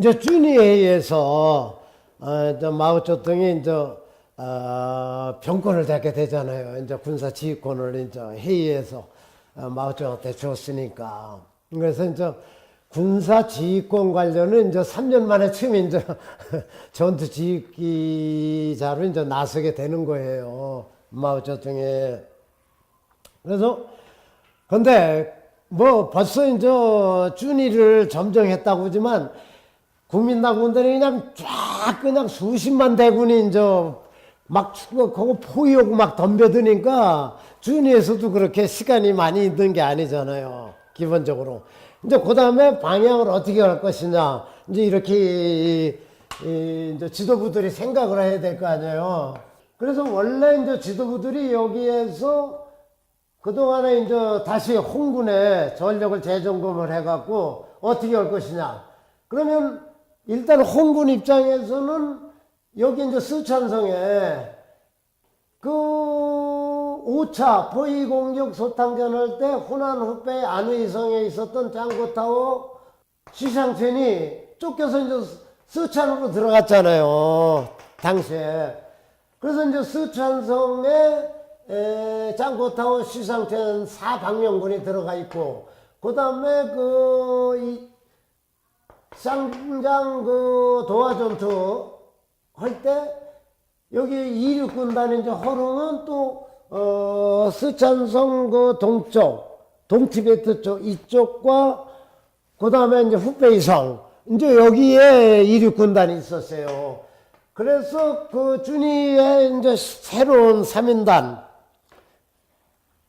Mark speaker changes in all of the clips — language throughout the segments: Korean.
Speaker 1: 이제 준위회의에서 어, 이제 마오쩌둥이 이제 어, 병권을 잡게 되잖아요. 이제 군사 지휘권을 이제 회의에서 어, 마오쩌둥한테 줬으니까. 그래서 이제 군사 지휘권 관련은 이제 3년 만에 처음 이제 전투 지휘자로 이제 나서게 되는 거예요. 마오쩌둥이. 그래서 근데 뭐 벌써 이제 준위를 점정했다고 하지만 국민당군들이 그냥 쫙 그냥 수십만 대군이 이제 막 추격하고 포위하고 막 덤벼드니까 준위에서도 그렇게 시간이 많이 있는 게 아니잖아요. 기본적으로. 이제 그 다음에 방향을 어떻게 할 것이냐. 이제 이렇게 이제 지도부들이 생각을 해야 될 거 아니에요. 그래서 원래 이제 지도부들이 여기에서 그동안에 이제 다시 홍군에 전력을 재점검을 해갖고 어떻게 할 것이냐. 그러면 일단 홍군 입장에서는 여기 이제 스촨성에 그 5차 포위 공격 소탕전 할 때 호난 후배 안의성에 있었던 짱고타오 시상천이 쫓겨서 이제 스촨으로 들어갔잖아요. 당시에. 그래서 이제 스촨성에 에, 짱고타오 시상천 사방명군이 들어가 있고, 그 다음에 그, 이, 쌍장 그 도하전투 할 때, 여기 이륙군단인 이제 허릉은 또, 어, 스촨성 그 동쪽, 동티베트 쪽 이쪽과 그 다음에 이제 후페이성, 이제 여기에 이륙군단이 있었어요. 그래서 그 준이의 이제 새로운 3인단,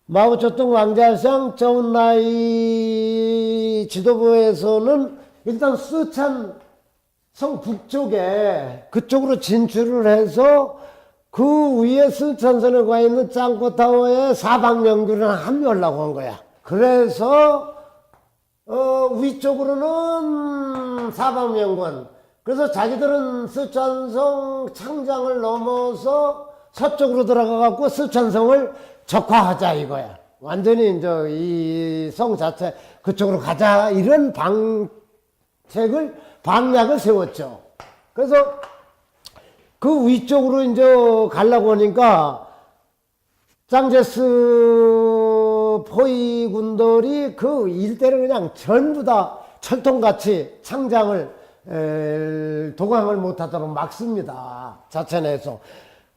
Speaker 1: 마오쩌둥 왕자상 저운나이 지도부에서는 일단 스촨 성 북쪽에 그쪽으로 진출을 해서 그 위에 스촨선에 가 있는 짱코타워에 사방명주를 합류하려고 한 거야. 그래서 어, 위쪽으로는 사방명군. 그래서 자기들은 스촨성 창장을 넘어서 서쪽으로 들어가 갖고 스촨성을 적화하자 이거야. 완전히 이제 이 성 자체 그쪽으로 가자 이런 방 책을 방략을 세웠죠. 그래서 그 위쪽으로 이제 가려고 하니까 짱제스 포위 군들이 그 일대를 그냥 전부 다 철통같이 창장을 에, 도강을 못하도록 막습니다. 자천에서.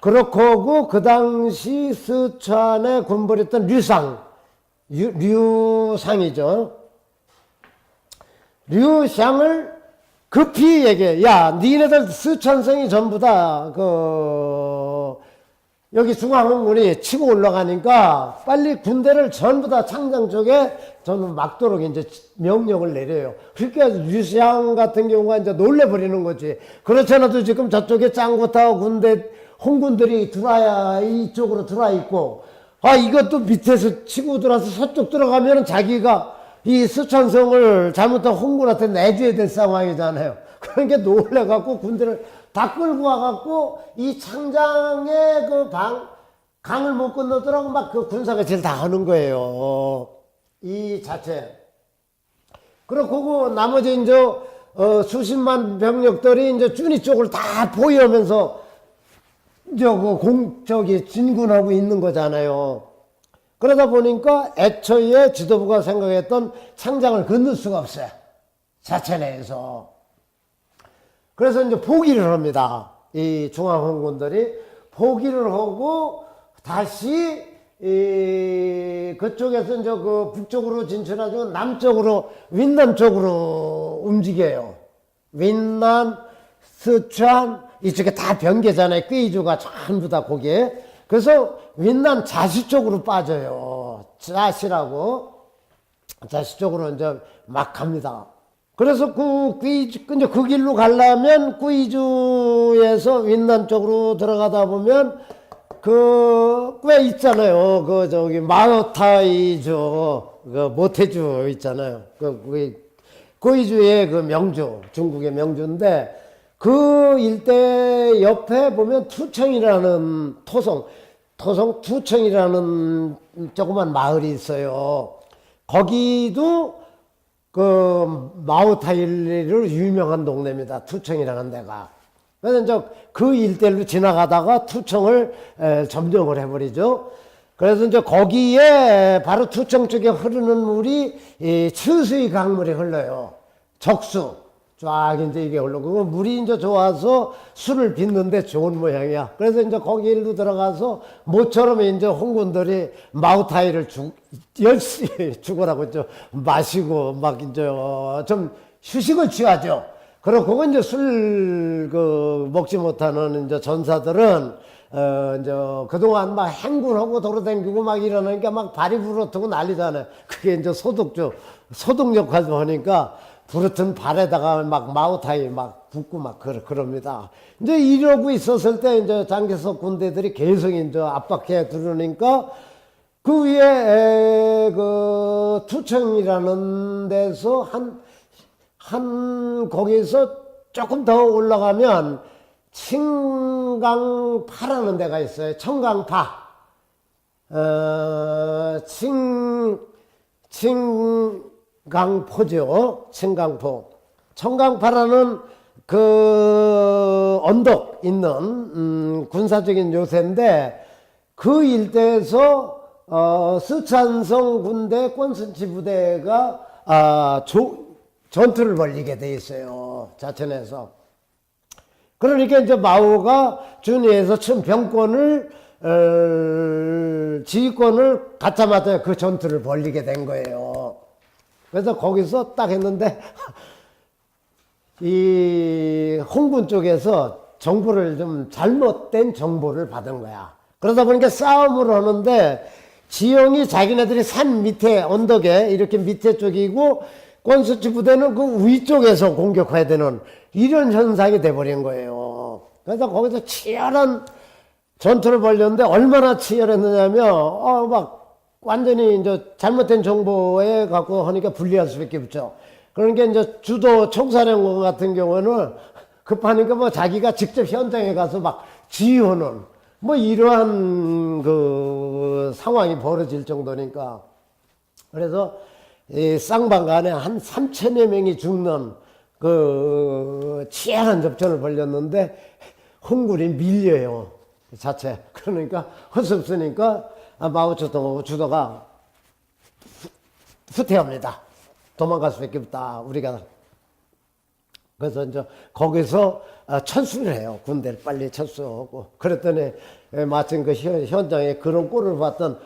Speaker 1: 그렇고 하고 그 당시 스촨에 군벌했던 류상, 유- 류상이죠. 류상을 급히 얘기해. 야, 니네들 스촨성이 전부 다, 그, 여기 중앙흥군이 치고 올라가니까 빨리 군대를 전부 다 창장 쪽에 저는 막도록 이제 명령을 내려요. 그러니까 류시양 같은 경우가 이제 놀래버리는 거지. 그렇잖아도 지금 저쪽에 짱구타고 군대, 홍군들이 들어와야 이쪽으로 들어와 있고, 아, 이것도 밑에서 치고 들어와서 서쪽 들어가면 자기가 이 스촨성을 잘못한 홍군한테 내줘야 될 상황이잖아요. 그러니까 놀래갖고 군대를 다 끌고 와갖고 이 창장의 그 방, 강을 못 건너더라고 막 그 군사가 제일 다 하는 거예요. 이 자체. 그렇고 그 나머지 이제 어, 수십만 병력들이 이제 준이 쪽을 다 보이면서 이제 그 공, 저기 진군하고 있는 거잖아요. 그러다 보니까 애초에 지도부가 생각했던 창장을 건널 수가 없어요. 자체 내에서. 그래서 이제 포기를 합니다. 이 중앙헌군들이 포기를 하고 다시 이 그쪽에서 이제 그 북쪽으로 진출하고 남쪽으로 윈난 쪽으로 움직여요. 윈난, 스촨 이쪽에 다 변개잖아요. 꾀이주가 전부 다 거기에. 그래서 윈난 자시 쪽으로 빠져요. 자시라고 자시 쪽으로 이제 막 갑니다. 그래서 그 꾀이주 이제 그 길로 가려면 꾀이주에서 윈난 쪽으로 들어가다 보면 그 꽤 있잖아요. 그 저기 마오타이주 그 모태주 있잖아요. 그 그게 고이주의 그 명주, 중국의 명주인데 그 일대 옆에 보면 투청이라는 토성, 토성 투청이라는 조그만 마을이 있어요. 거기도 그 마오타일리로 유명한 동네입니다. 투청이라는 데가. 그래서 그 일대로 지나가다가 투청을 에, 점령을 해버리죠. 그래서 이제 거기에 바로 투청 쪽에 흐르는 물이 이 칠수의 강물이 흘러요. 적수. 쫙 이제 이게 그 물이 이제 좋아서 술을 빚는데 좋은 모양이야. 그래서 이제 거기로 들어가서 모처럼 이제 홍군들이 마우타이를 죽 열심히 죽으라고 좀 마시고 막 이제 어, 좀 휴식을 취하죠. 그리고 그건 이제 술 그 먹지 못하는 이제 전사들은 어 이제 그동안 막 행군하고 돌아다니고 막 이러니까 막 발이 부러뜨고 난리잖아요. 그게 이제 소독조 소독 역할도 하니까 부르튼 발에다가 막 마우타이 막 붓고 막 그러, 그럽니다. 이제 이러고 있었을 때 이제 장개석 군대들이 계속 이제 압박해 들으니까 그 위에 에, 그 투청이라는 데서 한, 한 거기서 조금 더 올라가면 칭강파라는 데가 있어요. 청강파. 어, 칭, 칭 강포죠. 칭강포. 청강파라는 그 언덕 있는 음, 군사적인 요새인데 그 일대에서 어, 스촨성 군대 꼰순치 부대가 아, 조, 전투를 벌이게 돼 있어요. 자천에서. 그러니까 이제 마오가 준위에서 친 병권을 어, 지휘권을 갖자마자 그 전투를 벌이게 된 거예요. 그래서 거기서 딱 했는데 이 홍군 쪽에서 정보를 좀 잘못된 정보를 받은 거야. 그러다 보니까 싸움을 하는데 지형이 자기네들이 산 밑에 언덕에 이렇게 밑에 쪽이고 권수치 부대는 그 위쪽에서 공격해야 되는 이런 현상이 돼버린 거예요. 그래서 거기서 치열한 전투를 벌였는데 얼마나 치열했느냐면 어막 완전히 이제 잘못된 정보에 갖고 하니까 불리할 수밖에 없죠. 그러니까 이제 주도 총사령관 같은 경우는 급하니까 뭐 자기가 직접 현장에 가서 막 지휘하는 뭐 이러한 그 상황이 벌어질 정도니까. 그래서 이 쌍방간에 한 3천여 명이 죽는 그 치열한 접전을 벌였는데 홍군이 밀려요. 그 자체. 그러니까 할수 없으니까 아, 마오쩌둥하고 주도가 후- 후퇴합니다 도망갈 수밖에 없다 우리가 그래서 이제 거기서 아, 철수를 해요. 군대를 빨리 철수하고. 그랬더니 에, 마침 그 현- 현장에 그런 꼴을 봤던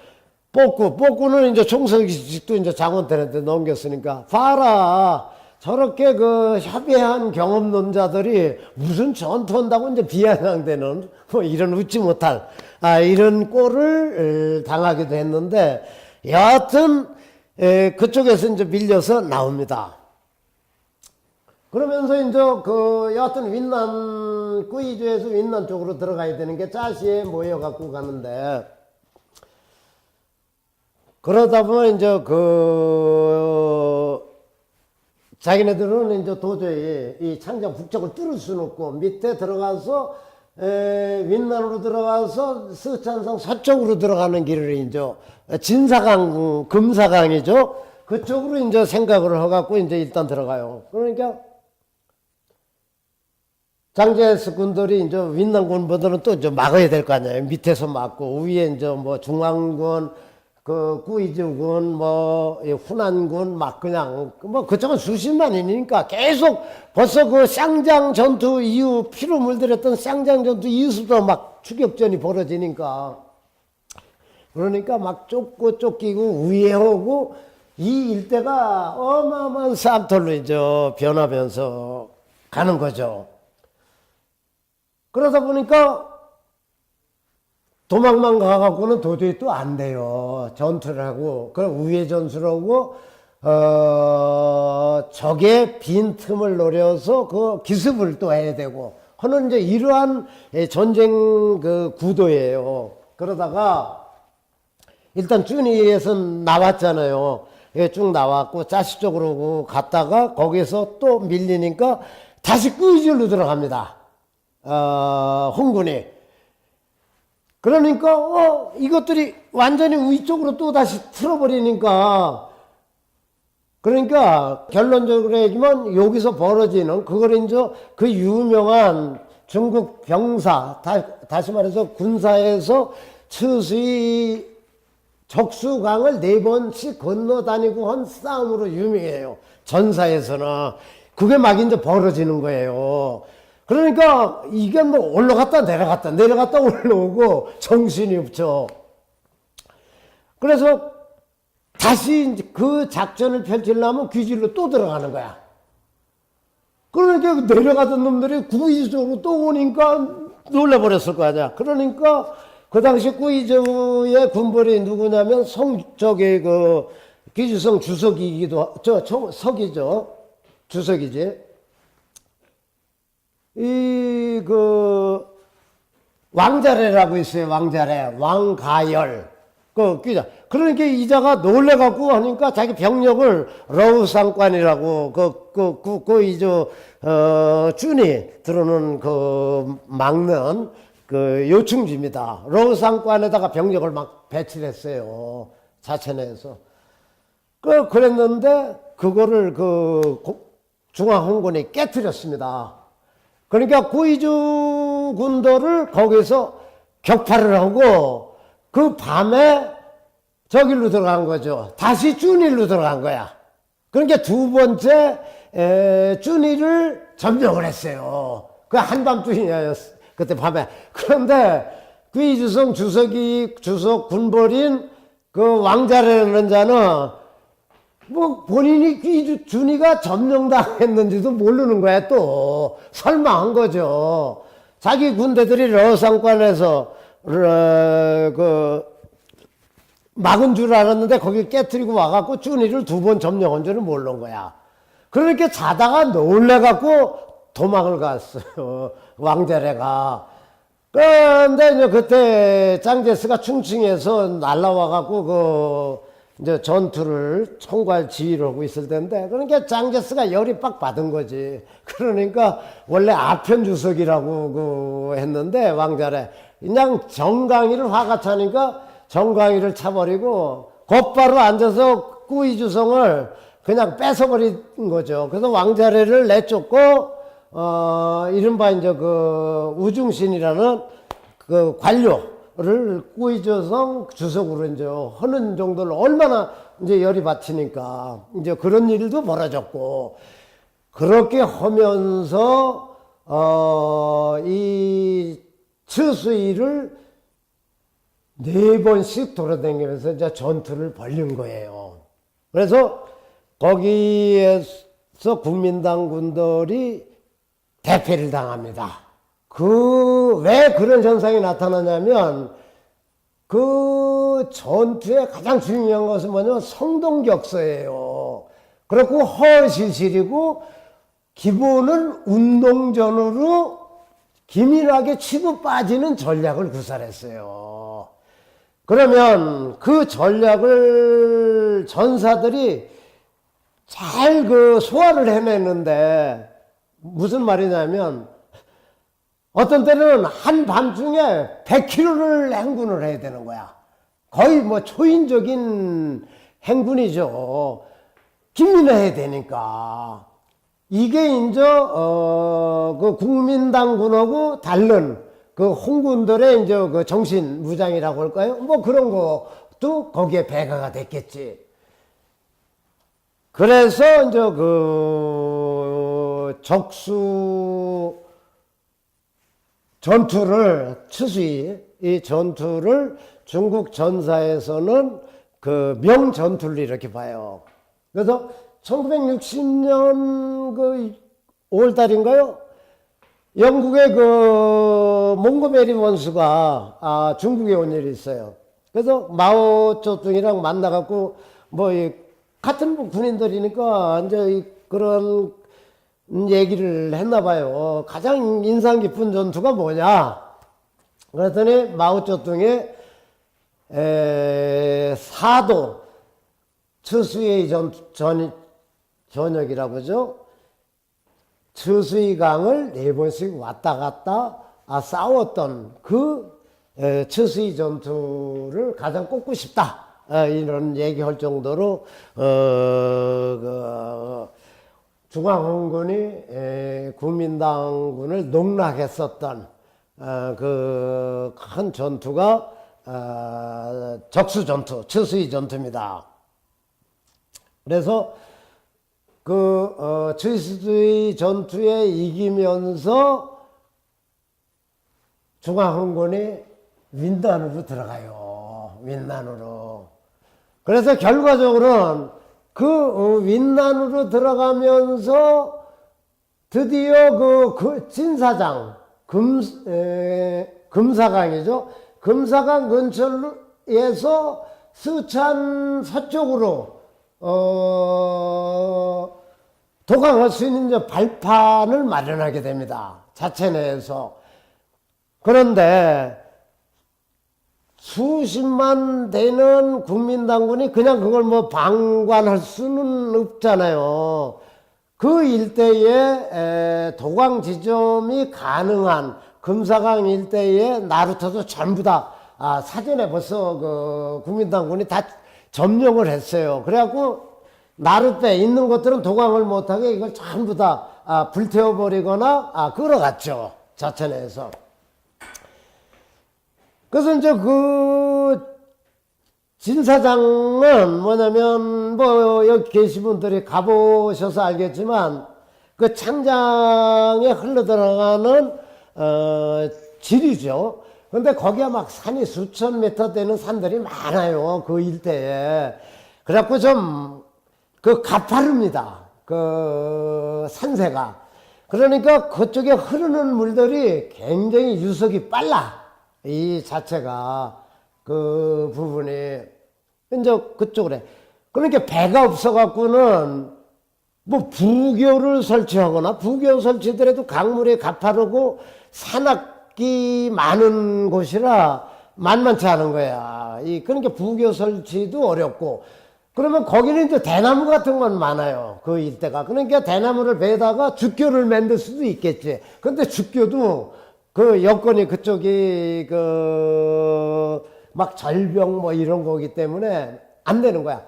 Speaker 1: 뽀꾸, 뽀꾸는 이제 총석직도 이제 장원들한테 넘겼으니까 봐라. 저렇게 그 협의한 경험론자들이 무슨 전투한다고 이제 비아냥되는 뭐 이런 웃지 못할 아, 이런 꼴을 에, 당하기도 했는데 여하튼 에, 그쪽에서 이제 밀려서 나옵니다. 그러면서 이제 그 여하튼 윈난 꾸이주에서 윈난 쪽으로 들어가야 되는 게 짜시에 모여 갖고 가는데 그러다 보면 이제 그 자기네들은 이제 도저히 이 창장 북쪽을 뚫을 수는 없고 밑에 들어가서 에, 윈난으로 들어가서 스촨성 서쪽으로 들어가는 길을 이제 진사강 금사강이죠 그쪽으로 이제 생각을 해갖고 이제 일단 들어가요 그러니까 장제스 군들이 이제 윈난군보다는 또 이제 막아야 될 거 아니에요. 밑에서 막고 위에 이제 뭐 중앙군, 그 구이즈군, 뭐이 후난군 막 그냥 뭐 그쪽은 수십만이니까 계속 벌써 그 쌍장 전투 이후 피로 물들였던 쌍장 전투 이후부터 막 추격전이 벌어지니까. 그러니까 막 쫓고 쫓기고 오고 이 일대가 어마어마한 쌈털로 이제 변하면서 가는 거죠. 그러다 보니까 도망만 가갖고는 도저히 또 안 돼요. 전투를 하고, 그럼 우회 전술을 하고, 어, 적의 빈 틈을 노려서 그 기습을 또 해야 되고, 하는 이제 이러한 예, 전쟁 그 구도예요. 그러다가, 일단 쭈니에서 나왔잖아요. 예, 쭉 나왔고, 쪽으로 갔다가, 거기서 또 밀리니까 다시 끄이질로 들어갑니다. 어, 홍군이. 그러니까, 어, 이것들이 완전히 위쪽으로 또 다시 틀어버리니까, 그러니까 결론적으로 얘기하면 여기서 벌어지는 그걸 이제 그 유명한 중국 병사 다, 시 말해서 군사에서 처수의 적수강을 네 번씩 건너 다니고 한 싸움으로 유명해요. 전사에서는. 그게 막 이제 벌어지는 거예요. 그러니까 이게 뭐 올라갔다 내려갔다 내려갔다 올라오고 정신이 없죠. 그래서 다시 그 작전을 펼치려면 귀질로 또 들어가는 거야. 그러니까 내려가던 놈들이 구이주로 또 오니까 놀라버렸을 거 아니야. 그러니까 그 당시 구이주의 군벌이 누구냐면 성, 저기 그 기주성 주석이기도, 저 석이죠. 주석이지. 이, 그, 왕자래라고 있어요. 왕자래. 왕가열. 그, 기자. 그러니까 이자가 놀래갖고 하니까 자기 병력을 러우상관이라고 그, 그, 그, 그, 이제, 어, 준이 들어오는 그 막는 그 요충지입니다. 러우상관에다가 병력을 막 배치를 했어요. 자천에서. 그, 그랬는데, 그거를 그 고- 중앙 홍군이 깨뜨렸습니다. 그러니까 구이주 군도를 거기서 격파를 하고 그 밤에 저길로 들어간 거죠. 다시 쭈니로 들어간 거야. 그러니까 두 번째 에, 쭈니를 점령을 했어요. 그 한밤중이었어. 그때 밤에. 그런데 구이주성 주석이 주석 군벌인 그 왕자라는 자는 뭐 본인이 귀주 준이가 점령당했는지도 모르는 거야 또 설마한 거죠. 자기 군대들이 러상관에서 러- 그 막은 줄 알았는데 거기 깨뜨리고 와갖고 준이를 두 번 점령한 줄은 모르는 거야. 그러니까 자다가 놀래갖고 도망을 갔어요. 왕자래가. 그런데 이제 그때 짱제스가 충칭에서 날라와갖고 그 이제 전투를 총괄 지휘를 하고 있을 텐데 그러니까 짱제스가 열이 빡 받은 거지. 그러니까 원래 아편 주석이라고 그 했는데 왕자래 그냥 정강이를 화가 차니까 정강이를 차버리고 곧바로 앉아서 꾸이 주성을 그냥 뺏어버린 거죠. 그래서 왕자래를 내쫓고 어 이른바 이제 그 우중신이라는 그 관료 를 꾸이조성 주석으로 이제 하는 정도를 얼마나 이제 열이 받치니까 이제 그런 일도 벌어졌고 그렇게 하면서 어이 처수이를 네 번씩 돌아다니면서 이제 전투를 벌린 거예요. 그래서 거기에서 국민당 군들이 대패를 당합니다. 그 왜 그런 현상이 나타나냐면 그 전투의 가장 중요한 것은 뭐냐면 성동격서예요. 그렇고 허실실이고 기본은 운동전으로 기민하게 치고 빠지는 전략을 구사했어요. 그러면 그 전략을 전사들이 잘 그 소화를 해냈는데 무슨 말이냐면 어떤 때는 한밤중에 100km를 행군을 해야 되는 거야. 거의 뭐 초인적인 행군이죠. 기민해야 되니까. 이게 이제 어그 국민당군하고 다른 그 홍군들의 이제 그 정신 무장이라고 할까요? 뭐 그런 것도 거기에 배가가 됐겠지. 그래서 이제 그 적수 전투를 추수히 이 전투를 중국 전사에서는 그 명전투를 이렇게 봐요. 그래서 1960년 그 5월달인가요? 영국의 그 몽고메리 원수가 아, 중국에 온 일이 있어요. 그래서 마오쩌둥이랑 만나갖고 뭐이 같은 뭐 군인들이니까 이제 이 그런 얘기를 했나 봐요. 가장 인상 깊은 전투가 뭐냐? 그랬더니 마오쩌둥의 에, 사도 처수의 전, 전, 전역이라고 그러죠. 처수의 강을 네 번씩 왔다 갔다 아, 싸웠던 그 에, 처수의 전투를 가장 꼽고 싶다. 어, 이런 얘기할 정도로 어, 그, 중앙홍군이 에, 국민당군을 농락했었던 어, 그큰 전투가 어, 적수 전투, 처수이 전투입니다. 그래서 그 어, 처수이 전투에 이기면서 중앙홍군이 윈난으로 들어가요. 윈난으로. 그래서 결과적으로는 그 어, 윈난으로 들어가면서 드디어 그, 그 진사장 금 에, 금사강이죠. 금사강 근처에서 수찬 서쪽으로 어, 도강할 수 있는 이제 발판을 마련하게 됩니다. 자체 내에서. 그런데 수십만 되는 국민당군이 그냥 그걸 뭐 방관할 수는 없잖아요. 그 일대에 에, 도강 지점이 가능한 금사강 일대에 나루터도 전부 다 아, 사전에 벌써 그 국민당군이 다 점령을 했어요. 그래갖고 나룻배 있는 것들은 도강을 못하게 이걸 전부 다 아, 불태워버리거나 아, 끌어갔죠. 자천에서. 그래서 이제 그 진사장은 뭐냐면 뭐 여기 계신 분들이 가보셔서 알겠지만 그 창장에 흘러 들어가는 어 지류죠. 근데 거기가 막 산이 수천 미터 되는 산들이 많아요. 그 일대에. 그래갖고 좀 그 가파릅니다. 그 산세가. 그러니까 그쪽에 흐르는 물들이 굉장히 유속이 빨라. 이 자체가 그 부분이 이제 그쪽으로 해. 그러니까 배가 없어갖고는 뭐 부교를 설치하거나 부교 설치더라도 강물이 가파르고 산악기 많은 곳이라 만만치 않은 거야. 이 그러니까 부교 설치도 어렵고 그러면 거기는 이제 대나무 같은 건 많아요. 그 일대가. 그러니까 대나무를 베다가 죽교를 만들 수도 있겠지. 근데 죽교도 그 여건이 그쪽이 그 막 절병 뭐 이런 거기 때문에 안 되는 거야.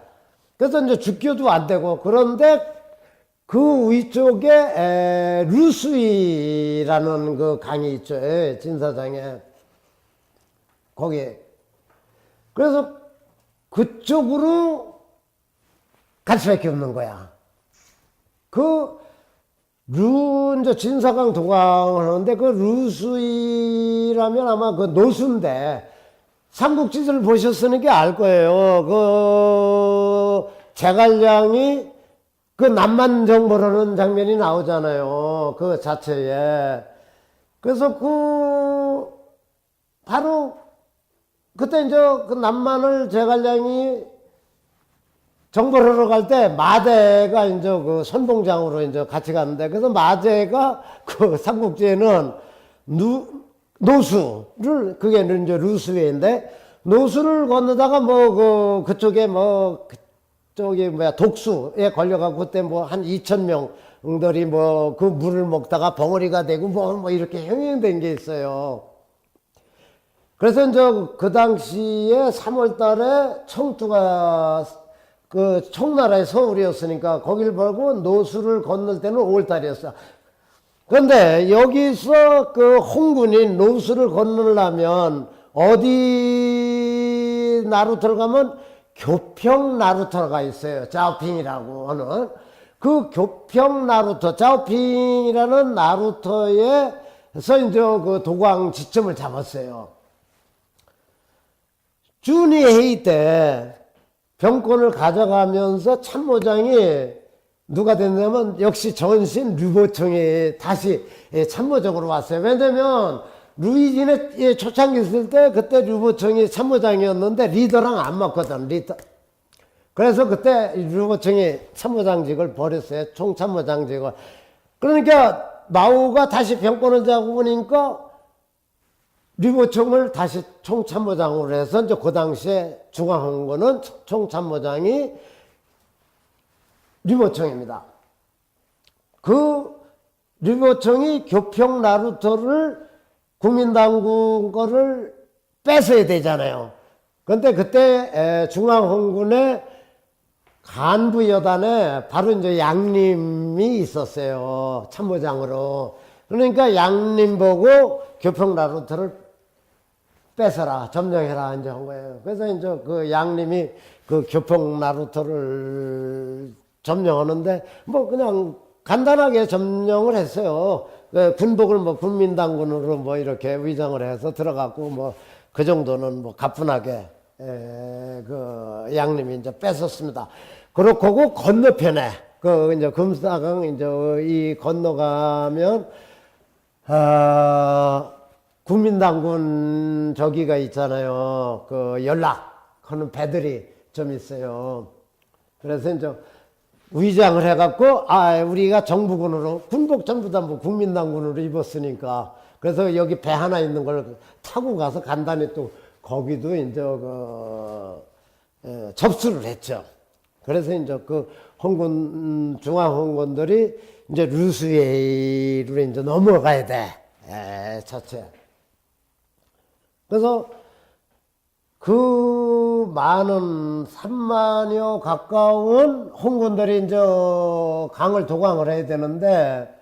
Speaker 1: 그래서 이제 죽교도 안 되고 그런데 그 위쪽에 에, 루스이라는 그 강이 있죠. 예, 진사장에 거기에 그래서 그쪽으로 갈 수밖에 없는 거야. 그, 루, 이제 진사강 도강을 하는데 그 루수이라면 아마 그 노수인데 삼국지를 보셨으니까 알 거예요. 그, 제갈량이 그 남만 정벌하는 장면이 나오잖아요. 그 자체에. 그래서 그, 바로 그때 이제 그 남만을 제갈량이 정벌하러 갈 때 마대가 이제 그 선봉장으로 이제 같이 갔는데 그래서 마대가 그 삼국지에는 누, 노수를 그게 이제 루스웨인데 노수를 건너다가 뭐 그 그쪽에 뭐 그쪽에 뭐야 독수에 걸려가고 그때 뭐 한 2천 명들이 뭐 그 물을 먹다가 벙어리가 되고 뭐, 뭐 이렇게 형용된 게 있어요. 그래서 이제 그 당시에 3월 달에 청투가 그 청나라의 서울이었으니까 거길 벌고 노수를 건널 때는 5월 달이었어. 그런데 여기서 그 홍군이 노수를 건너려면 어디 나루터를 가면 교평 나루터가 있어요. 짜오핑이라고 하는. 그 교평 나루터, 짜오핑이라는 나루터에서 이제 그 도광 지점을 잡았어요. 회의 때 병권을 가져가면서 참모장이 누가 됐냐면 역시 전신 류보청이 다시 예, 참모적으로 왔어요. 왜냐면 루이진의 예, 초창기 있을 때 그때 류보청이 참모장이었는데 리더랑 안 맞거든 리더. 그래서 그때 류보청이 참모장직을 버렸어요. 총참모장직을. 그러니까 마오가 다시 병권을 잡으니까 류보청을 다시 총참모장으로 해서 이제 그 당시에 중앙헌거는 총참모장이 류보청입니다. 그 류보청이 교평 나루터를 국민당군 거를 뺏어야 되잖아요. 근데 그때 에, 중앙홍군의 간부 여단에 바로 이제 양림이 있었어요. 참모장으로. 그러니까 양림 보고 교평 나루터를 뺏어라, 점령해라, 이제 한 거예요. 그래서 이제 그 양림이 그 교평 나루터를 점령하는데 뭐 그냥 간단하게 점령을 했어요. 그 군복을 뭐 군민당군으로 뭐 이렇게 위장을 해서 들어갔고 뭐 그 정도는 뭐 가뿐하게 에, 그 양림이 이제 뺏었습니다. 그렇고 그 건너편에 그 이제 금사강 이제 이 건너가면 아, 국민당군 저기가 있잖아요. 그 연락하는 배들이 좀 있어요. 그래서 이제 위장을 해갖고 아 우리가 정부군으로 군복 전부 다 뭐 국민당군으로 입었으니까 그래서 여기 배 하나 있는 걸 타고 가서 간단히 또 거기도 이제 그 에, 접수를 했죠. 그래서 이제 그 홍군 음, 중앙 홍군들이 이제 루스웨이로 이제 넘어가야 돼. 에, 자체. 그래서 그 많은 3만여 가까운 홍군들이 이제 강을 도강을 해야 되는데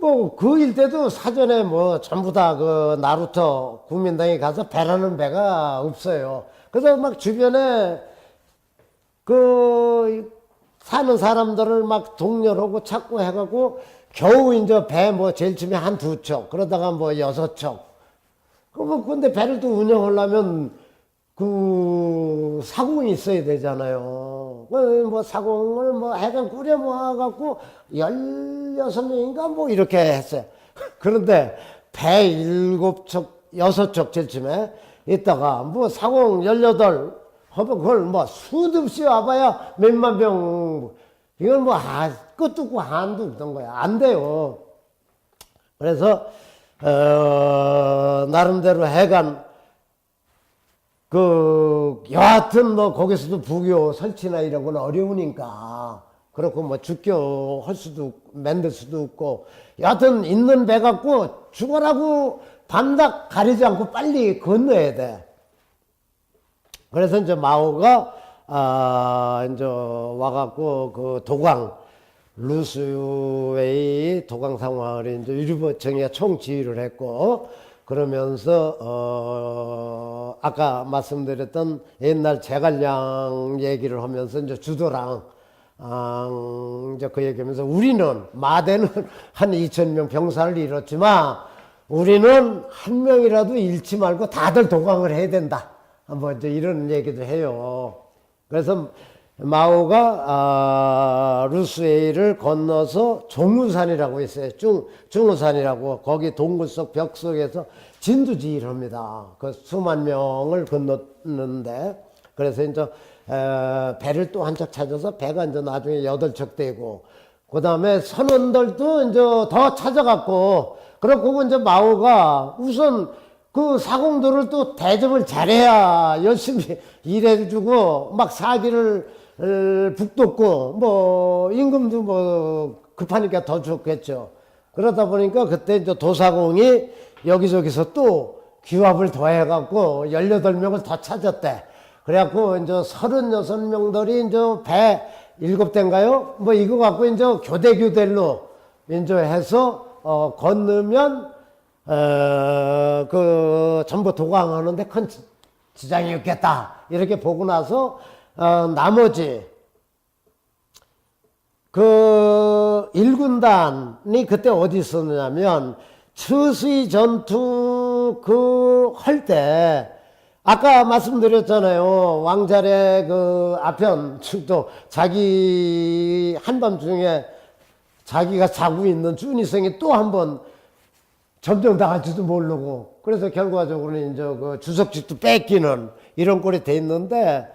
Speaker 1: 뭐 그 일때도 사전에 뭐 전부 다 그 나루터 국민당에 가서 배라는 배가 없어요. 그래서 막 주변에 그 사는 사람들을 막 동렬하고 찾고 해갖고 겨우 이제 배 뭐 제일 처음에 한 두 척 그러다가 뭐 여섯 척 그뭐 근데 배를 또 운영하려면 그 사공이 있어야 되잖아요. 그뭐 사공을 뭐 해간 꾸려 모아갖고 열여섯 명인가 뭐 이렇게 했어요. 그런데 배 일곱 척, 여섯 척 제쯤에 있다가 뭐 사공 열여덟 하면 그걸 뭐 수도 없이 와봐야 몇만 병 이건 뭐 아, 끝도 없고 한도 없던 거야. 안 돼요. 그래서 어, 나름대로 해간 그 여하튼 뭐 거기서도 부교 설치나 이런 건 어려우니까 그렇고 뭐 죽교 할 수도 없- 만들 수도 없고 여하튼 있는 배 갖고 죽어라고 반닥 가리지 않고 빨리 건너야 돼. 그래서 이제 마오가 아 이제 와갖고 그 도강 루스웨이 도강 상황을 이제 유류부청이가 총지휘를 했고 그러면서 어 아까 말씀드렸던 옛날 제갈량 얘기를 하면서 이제 주도랑 아, 이제 그 얘기하면서 우리는 마대는 한 2천 명 병사를 잃었지만 우리는 한 명이라도 잃지 말고 다들 도강을 해야 된다. 뭐 이제 이런 얘기도 해요. 그래서 마오가 아, 루스웨이를 건너서 종우산이라고 있어요. 중 중우산이라고 거기 동굴 속 벽 속에서 진두지휘를 합니다. 그 수만 명을 건넜는데 그래서 이제 에, 배를 또 한 척 찾아서 배가 이제 나중에 여덟 척 되고 그 다음에 선원들도 이제 더 찾아갔고 그렇고 이제 마오가 우선 그 사공들을 또 대접을 잘해야 열심히 일해주고 막 사기를 어, 북돋고 뭐 임금도 뭐 급하니까 더 좋겠죠. 그러다 보니까 그때 이제 도사공이 여기저기서 또 귀합을 더해갖고 18명을 더 찾았대. 그래갖고 이제 36명들이 이제 배 일곱 대인가요? 뭐 이거 갖고 이제 교대 교대로 이제 해서 어, 건너면 어, 그 전부 도강하는데 큰 지- 지장이 없겠다 이렇게 보고 나서 어, 나머지 그 일군단이 그때 어디 있었느냐면 추수의 전투 그 할 때 아까 말씀드렸잖아요. 왕자의 그 아편 또 자기 한밤중에 자기가 자고 있는 준이성이 또 한 번 점령당할지도 모르고 그래서 결과적으로는 이제 그 주석직도 뺏기는 이런 꼴이 돼 있는데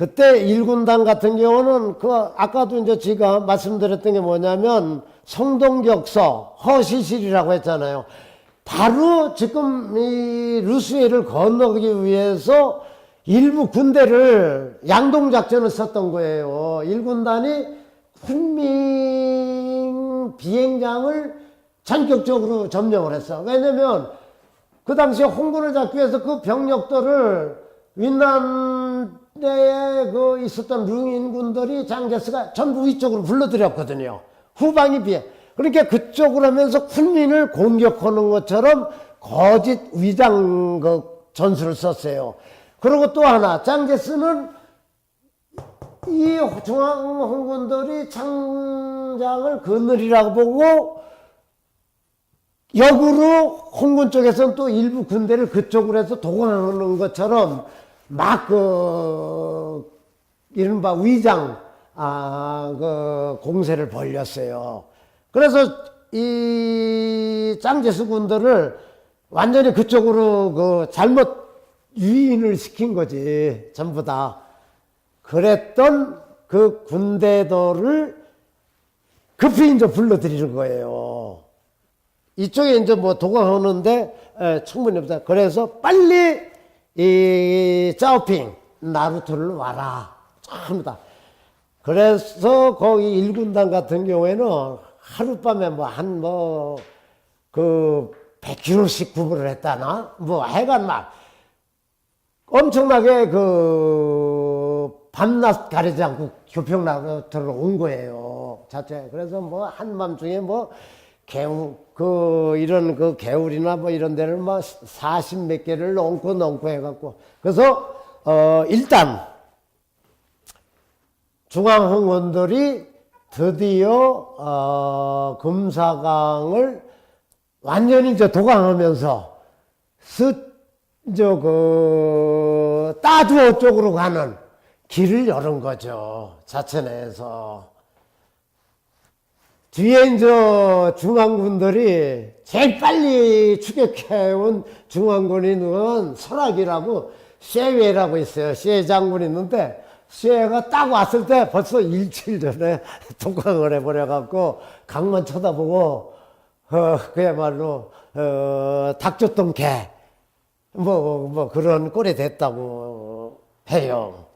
Speaker 1: 그때 일군단 같은 경우는 그 아까도 이제 제가 말씀드렸던 게 뭐냐면 성동격서 허시실이라고 했잖아요. 바로 지금 이 루스웨이를 건너기 위해서 일부 군대를 양동 작전을 썼던 거예요. 일군단이 훈민 비행장을 전격적으로 점령을 했어. 왜냐면 그 당시에 홍군을 잡기 위해서 그 병력들을 윈난 대에 그 있었던 룽인군들이 장제스가 전부 이쪽으로 불러들였거든요. 후방이 비해. 그러니까 그쪽으로 하면서 군민을 공격하는 것처럼 거짓 위장 그 전술을 썼어요. 그리고 또 하나, 장제스는 이 중앙홍군들이 창장을 건너리라고 보고 역으로 홍군 쪽에서는 또 일부 군대를 그쪽으로 해서 동원하는 것처럼 막 그 이른바 위장 아 그 공세를 벌였어요. 그래서 이 짱제수 군들을 완전히 그쪽으로 그 잘못 유인을 시킨 거지 전부 다. 그랬던 그 군대들을 급히 이제 불러들이는 거예요. 이쪽에 이제 뭐 도강하는데 에, 충분히 없다. 그래서 빨리 이 짜오핑 나루토를 와라. 전부 다. 그래서 거기 일군단 같은 경우에는 하룻밤에 뭐 한 뭐 그 100km씩 구분을 했다나 뭐 해간 막 엄청나게 그 밤낮 가리지 않고 교평 나루터를 온 거예요. 자체. 그래서 뭐 한밤중에 뭐 개우 그 이런 그 개울이나 뭐 이런 데를 뭐40 몇 개를 얹고 넘고 해갖고. 그래서 어 일단 중앙홍원들이 드디어 어 금사강을 완전히 이제 도강하면서 스 저 그 따주어 쪽으로 가는 길을 열은 거죠. 자체 내에서 뒤에 이제 중앙군들이 제일 빨리 추격해온 중앙군인은 설악이라고 셰웨라고 있어요. 셰 장군이 있는데 셰가 딱 왔을 때 벌써 일주일 전에 독강을 해버려갖고 강만 쳐다보고 어, 그야말로 어, 닭 줬던 개 뭐, 뭐 그런 꼴이 됐다고 해요.